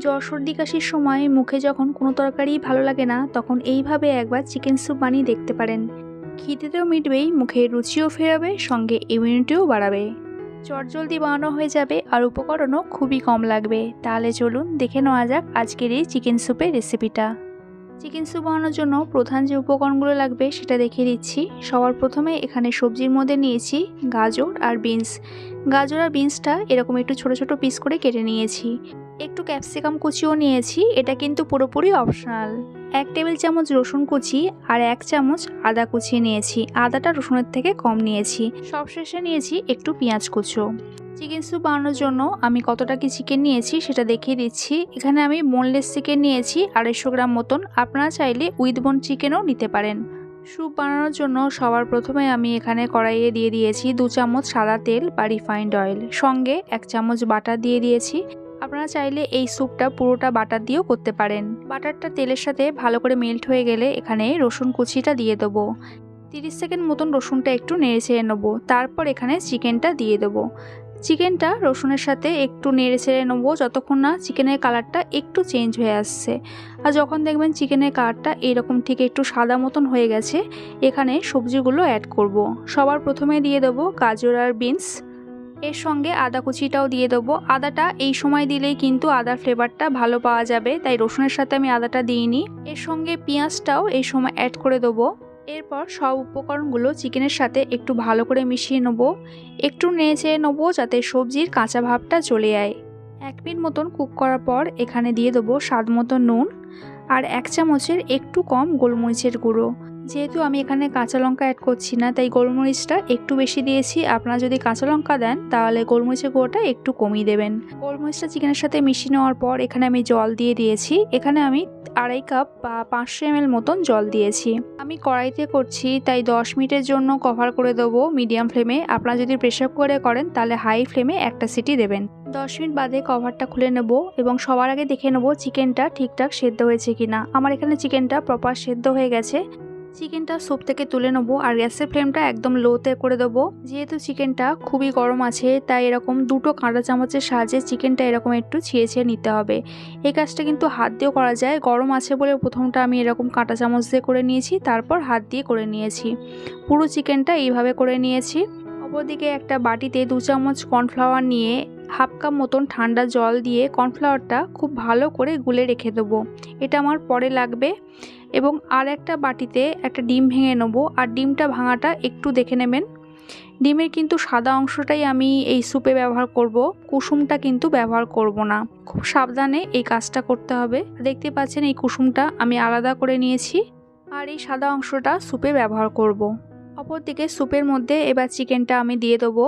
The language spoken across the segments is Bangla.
জ্বর সর্দি কাশির সময় মুখে যখন কোনো তরকারি ভালো লাগে না, তখন এইভাবে একবার চিকেন স্যুপ বানিয়ে দেখতে পারেন। খিদেতেও মিটবেই মুখের রুচিও ফেরাবে, সঙ্গে ইমিউনিটিও বাড়াবে। চটজলদি বানানো হয়ে যাবে আর উপকরণও খুবই কম লাগবে। তাহলে চলুন দেখে নেওয়া যাক আজকের এই চিকেন স্যুপের রেসিপিটা চিকেন স্যুপ বানানোর জন্য প্রধান যে উপকরণগুলো লাগবে সেটা দেখিয়ে দিচ্ছি। সবার প্রথমে এখানে সবজির মধ্যে নিয়েছি গাজর আর বিনস। গাজর আর বিনসটা এরকম একটু ছোট ছোট পিস করে কেটে নিয়েছি। একটু ক্যাপসিকাম কুচিও নিয়েছি, এটা কিন্তু পুরোপুরি অপশনাল এক টেবিল চামচ রসুন কুচি আর এক চামচ আদা কুচিয়ে নিয়েছি, আদাটা রসুনের থেকে কম নিয়েছি। সবশেষে নিয়েছি একটু পেঁয়াজ কুচো। চিকেন স্যুপ বানানোর জন্য আমি কতটা কি চিকেন নিয়েছি সেটা দেখিয়ে দিচ্ছি। এখানে আমি বোনলেস চিকেন নিয়েছি, আড়াইশো গ্রাম মতন। আপনারা চাইলে উইথ বোন চিকেনও নিতে পারেন। স্যুপ বানানোর জন্য সবার প্রথমে আমি এখানে কড়াইয়ে দিয়ে দিয়েছি দু চামচ সাদা তেল বা রিফাইন্ড অয়েল সঙ্গে এক চামচ বাটার দিয়ে দিয়েছি। আপনারা চাইলে এই স্যুপটা পুরোটা বাটার দিয়েও করতে পারেন। বাটারটা তেলের সাথে ভালো করে মেল্ট হয়ে গেলে এখানে রসুন কুচিটা দিয়ে দেবো। তিরিশ সেকেন্ড মতন রসুনটা একটু নেড়ে ছেড়ে নেব। তারপর এখানে চিকেনটা দিয়ে দেবো। চিকেনটা রসুনের সাথে একটু নেড়ে ছেড়ে নেব যতক্ষণ না চিকেনের কালারটা একটু চেঞ্জ হয়ে আসছে। আর যখন দেখবেন চিকেনের কালারটা এরকম ঠিক একটু সাদা মতন হয়ে গেছে, এখানে সবজিগুলো অ্যাড করব। সবার প্রথমে দিয়ে দেবো গাজর আর বিনস এর সঙ্গে আদা কুচিটাও দিয়ে দেবো। আদাটা এই সময় দিলেই কিন্তু আদার ফ্লেভারটা ভালো পাওয়া যাবে, তাই রসুনের সাথে আমি আদাটা দিইনি। এর সঙ্গে পেঁয়াজটাও এই সময় অ্যাড করে দেবো। এরপর সব উপকরণগুলো চিকেনের সাথে একটু ভালো করে মিশিয়ে নেব। একটু নেড়ে নেব যাতে সবজির কাঁচা ভাবটা চলে যায় এক মিনিট মতন কুক করার পর এখানে দিয়ে দেবো স্বাদ মতো নুন আর এক চামচের একটু কম গোলমরিচের গুঁড়ো। যেহেতু আমি এখানে কাঁচা লঙ্কা অ্যাড করছি না, তাই গোলমরিচটা একটু বেশি দিয়েছি। আপনারা যদি কাঁচা লঙ্কা দেন, তাহলে গোলমরিচের গুঁড়োটা একটু কমিয়ে দেবেন। গোলমরিচটা চিকেনের সাথে মিশিয়ে নেওয়ার পর এখানে আমি জল দিয়ে দিয়েছি। এখানে আমি আড়াই কাপ বা পাঁচশো এমএল মতন জল দিয়েছি। আমি কড়াইতে করছি, তাই দশ মিনিটের জন্য কভার করে দেবো মিডিয়াম ফ্লেমে আপনারা যদি প্রেশার কুকারে করেন, তাহলে হাই ফ্লেমে একটা সিটি দেবেন। দশ মিনিট বাদে কভারটা খুলে নেব এবং সবার আগে দেখে নেব চিকেনটা ঠিকঠাক সেদ্ধ হয়েছে কিনা। আমার এখানে চিকেনটা প্রপার সেদ্ধ হয়ে গেছে। চিকেনটা স্যুপ থেকে তুলে নেব আর গ্যাসের ফ্লেমটা একদম লোতে করে দেবো। যেহেতু চিকেনটা খুবই গরম আছে, তাই এরকম দুটো কাঁটা চামচের সাহায্যে চিকেনটা এরকম একটু ছিঁড়ে ছিঁড়ে নিতে হবে। এই কাজটা কিন্তু হাত দিয়েও করা যায়। গরম আছে বলে প্রথমটা আমি এরকম কাঁটা চামচ দিয়ে করে নিয়েছি, তারপর হাত দিয়ে করে নিয়েছি। পুরো চিকেনটা এইভাবে করে নিয়েছি। অপরদিকে একটা বাটিতে দু চামচ কর্নফ্লাওয়ার নিয়ে হাফ কাপ মতন ঠান্ডা জল দিয়ে কর্নফ্লাওয়ারটা খুব ভালো করে গুলে রেখে দেবো। এটা আমার পরে লাগবে। এবং আর একটা বাটিতে একটা ডিম ভেঙে নেব, আর ডিমটা ভাঙাটা একটু দেখে নেবেন। ডিমের কিন্তু সাদা অংশটাই আমি এই স্যুপে ব্যবহার করব, কুসুমটা কিন্তু ব্যবহার করব না। খুব সাবধানে এই কাজটা করতে হবে। দেখতে পাচ্ছেন এই কুসুমটা আমি আলাদা করে নিয়েছি, আর এই সাদা অংশটা স্যুপে ব্যবহার করব। অপরদিকে স্যুপের মধ্যে এবার চিকেনটা আমি দিয়ে দেবো।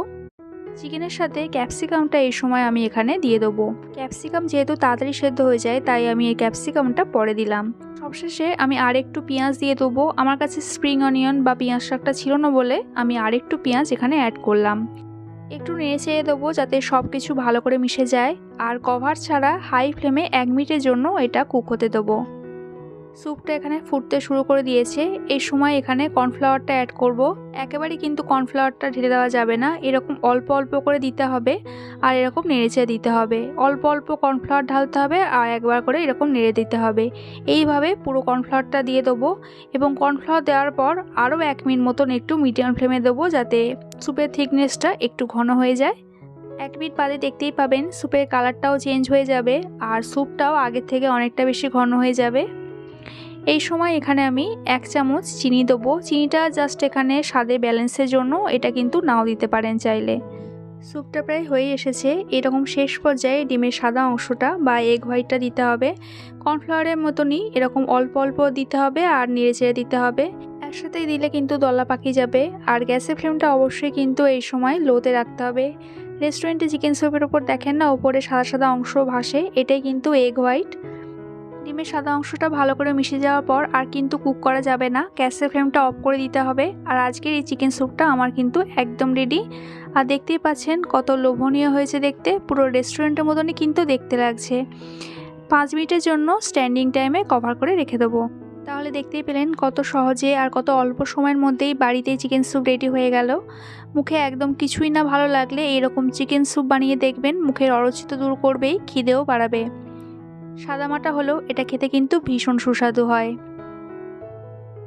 চিকেনের সাথে ক্যাপসিকামটা এই সময় আমি এখানে দিয়ে দেবো। ক্যাপসিকাম যেহেতু তাড়াতাড়ি সেদ্ধ হয়ে যায়, তাই আমি এই ক্যাপসিকামটা পরে দিলাম। সবশেষে আমি আর একটু পেঁয়াজ দিয়ে দেবো। আমার কাছে স্প্রিং অনিয়ন বা পেঁয়াজ শাকটা ছিল না বলে আমি আর একটু পেঁয়াজ এখানে অ্যাড করলাম। একটু নেড়ে চেড়ে দেবো যাতে সব কিছু ভালো করে মিশে যায়। আর কভার ছাড়া হাই ফ্লেমে এক মিনিটের জন্য এটা কুক হতে দেবো। স্যুপটা এখানে ফুটতে শুরু করে দিয়েছে। এই সময় এখানে কর্নফ্লাওয়ারটা অ্যাড করব। একেবারেই কিন্তু কর্নফ্লাওয়ারটা ঢেলে দেওয়া যাবে না। এরকম অল্প অল্প করে দিতে হবে আর এরকম নেড়েচে দিতে হবে। অল্প অল্প কর্নফ্লাওয়ার ঢালতে হবে আর একবার করে এরকম নেড়ে দিতে হবে। এইভাবে পুরো কর্নফ্লাওয়ারটা দিয়ে দেবো এবং কর্নফ্লাওয়ার দেওয়ার পর আরও এক মিনিট মতন একটু মিডিয়াম ফ্লেমে দেবো যাতে স্যুপের থিকনেসটা একটু ঘন হয়ে যায়। এক মিনিট বাদে দেখতেই পাবেন স্যুপের কালারটাও চেঞ্জ হয়ে যাবে আর স্যুপটাও আগের থেকে অনেকটা বেশি ঘন হয়ে যাবে। এই সময় এখানে আমি এক চামচ চিনি দেবো। চিনিটা জাস্ট এখানে স্বাদে ব্যালেন্সের জন্য এটা কিন্তু নাও দিতে পারেন চাইলে। স্যুপটা প্রায় হয়ে এসেছে। এরকম শেষ পর্যায়ে ডিমের সাদা অংশটা বা এগ হোয়াইটটা দিতে হবে। কর্নফ্লাওয়ারের মতনই এরকম অল্প অল্প দিতে হবে আর নেড়ে চেড়ে দিতে হবে। একসাথেই দিলে কিন্তু দলা পাকি যাবে। আর গ্যাসের ফ্লেমটা অবশ্যই কিন্তু এই সময় লোতে রাখতে হবে। রেস্টুরেন্টে চিকেন স্যুপের ওপর দেখেন না ওপরে সাদা সাদা অংশ ভাসে। এটাই কিন্তু এগ হোয়াইট ডিমের সাদা অংশটা ভালো করে মিশে যাওয়ার পর আর কিন্তু কুক করা যাবে না। গ্যাসের ফ্লেমটা অফ করে দিতে হবে। আর আজকের এই চিকেন স্যুপটা আমার কিন্তু একদম রেডি আর দেখতেই পাচ্ছেন কত লোভনীয় হয়েছে দেখতে। পুরো রেস্টুরেন্টের মতনই কিন্তু দেখতে লাগছে। পাঁচ মিনিটের জন্য স্ট্যান্ডিং টাইমে কভার করে রেখে দেবো। তাহলে দেখতেই পেলেন কত সহজে আর কত অল্প সময়ের মধ্যেই বাড়িতেই চিকেন স্যুপ রেডি হয়ে গেল। মুখে একদম কিছুই না ভালো লাগলে এরকম চিকেন স্যুপ বানিয়ে দেখবেন। মুখের অরচিত দূর করবেই, খিদেও বাড়াবে। সাদামাটা হলেও এটা খেতে কিন্তু ভীষণ সুস্বাদু হয়।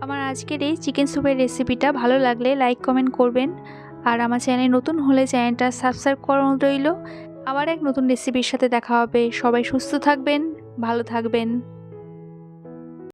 আমার আজকের এই চিকেন স্যুপের রেসিপিটা ভালো লাগলে লাইক, কমেন্ট করবেন। আর আমার চ্যানেল নতুন হলে চ্যানেলটা সাবস্ক্রাইব করানো রইল। আবার এক নতুন রেসিপির সাথে দেখা হবে। সবাই সুস্থ থাকবেন, ভালো থাকবেন।